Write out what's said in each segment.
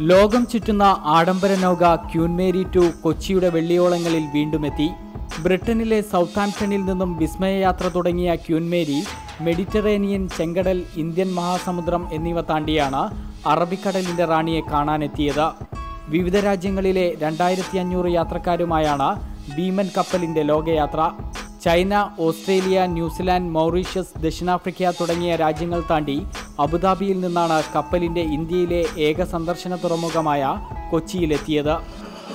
ലോകം ചുറ്റുന്ന ആഡംബര നൗക Queen Mary to കൊച്ചിയുടെ വെള്ളിയോളങ്ങളിൽ വീണ്ടുമെത്തി ബ്രിട്ടനിലെ സൗത്താംപ്ടണിൽ നിന്നും വിസ്മയയാത്ര തുടങ്ങിയ ക്യൂൻമേരി മെഡിറ്ററേനിയൻ ചെങ്കടൽ ഇന്ത്യൻ മഹാസമുദ്രം എന്നിവ താണ്ടിയാണ് അറബിക്കടലിന്റെ റാണിയെ കാണാനെത്തിയത്. വിവിധ രാജ്യങ്ങളിലെ രണ്ടായിരത്തി അഞ്ഞൂറ് യാത്രക്കാരുമായാണ് ഭീമൻ കപ്പലിന്റെ ലോകയാത്ര. China Australia New Zealand Mauritius ദക്ഷിണാഫ്രിക്ക തുടങ്ങിയ രാജ്യങ്ങൾ താണ്ടി അബുദാബിയിൽ നിന്നാണ് കപ്പലിന്റെ ഇന്ത്യയിലെ ഏക സന്ദർശന തുറമുഖമായ കൊച്ചിയിലെത്തിയത്.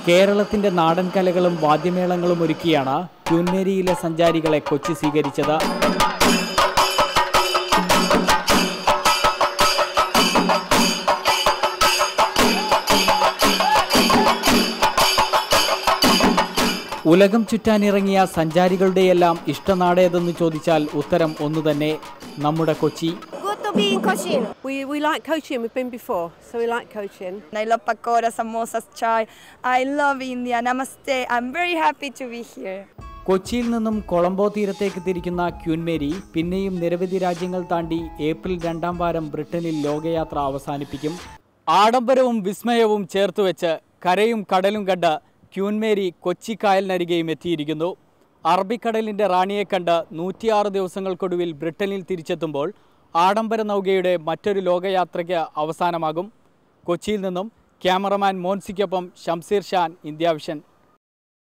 കേരളത്തിന്റെ നാടൻ കലകളും വാദ്യമേളങ്ങളും ഒരുക്കിയാണ് ക്യൂൻമേരിയിലെ സഞ്ചാരികളെ കൊച്ചി സ്വീകരിച്ചത്. ഉലകം ചുറ്റാനിറങ്ങിയ സഞ്ചാരികളുടെയെല്ലാം ഇഷ്ടനാടേതെന്ന് ചോദിച്ചാൽ ഉത്തരം ഒന്നുതന്നെ നമ്മുടെ Kochi. To be in Cochin. We, we like Cochin, we've been before, so we like Cochin. I love pakora, samosas, chai. I love India. Namaste. I'm very happy to be here. കൊച്ചിയിൽ നിന്നും കൊളംബോ തീരത്തേക്ക് തിരിക്കുന്ന ക്യൂൻമേരി പിന്നെയും നിരവധി രാജ്യങ്ങൾ താണ്ടി April രണ്ടാം വാരം ബ്രിട്ടനിൽ ലോകയാത്ര അവസാനിപ്പിക്കും ആഡംബരവും വിസ്മയവും ചേർത്തുവെച്ച് കരയും കടലും കണ്ട് ക്യൂൻമേരി കൊച്ചി കായലിനരികെയും എത്തിയിരിക്കുന്നു അറബിക്കടലിന്റെ റാണിയെ കണ്ട് നൂറ്റിയാറ് ദിവസങ്ങൾക്കൊടുവിൽ ബ്രിട്ടനിൽ തിരിച്ചെത്തുമ്പോൾ ആഡംബര നൗകയുടെ മറ്റൊരു ലോകയാത്രയ്ക്ക് അവസാനമാകും. കൊച്ചിയിൽ നിന്നും ക്യാമറമാൻ മോൻസിക്കൊപ്പം ഷംസീർ ഷാൻ ഇന്ത്യ വിഷൻ.